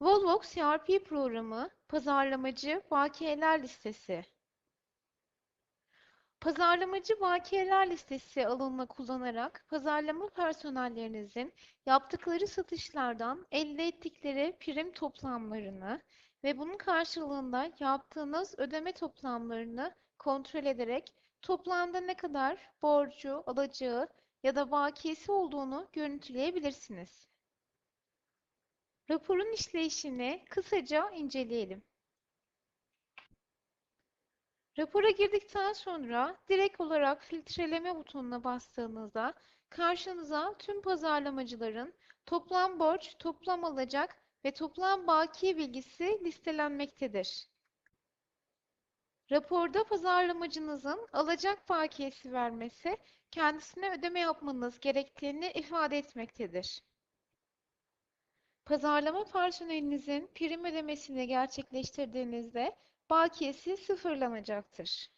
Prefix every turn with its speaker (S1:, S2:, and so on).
S1: Volvox ERP programı, pazarlamacı bakiyeler listesi. Pazarlamacı bakiyeler listesi alanını kullanarak pazarlama personellerinizin yaptıkları satışlardan elde ettikleri prim toplamlarını ve bunun karşılığında yaptığınız ödeme toplamlarını kontrol ederek toplamda ne kadar borcu, alacağı ya da bakiyesi olduğunu görüntüleyebilirsiniz. Raporun işleyişini kısaca inceleyelim. Rapora girdikten sonra direkt olarak filtreleme butonuna bastığınızda karşınıza tüm pazarlamacıların toplam borç, toplam alacak ve toplam baki bilgisi listelenmektedir. Raporda pazarlamacınızın alacak bakiyesi vermesi kendisine ödeme yapmanız gerektiğini ifade etmektedir. Pazarlama personelinizin prim ödemesini gerçekleştirdiğinizde bakiyesi sıfırlanacaktır.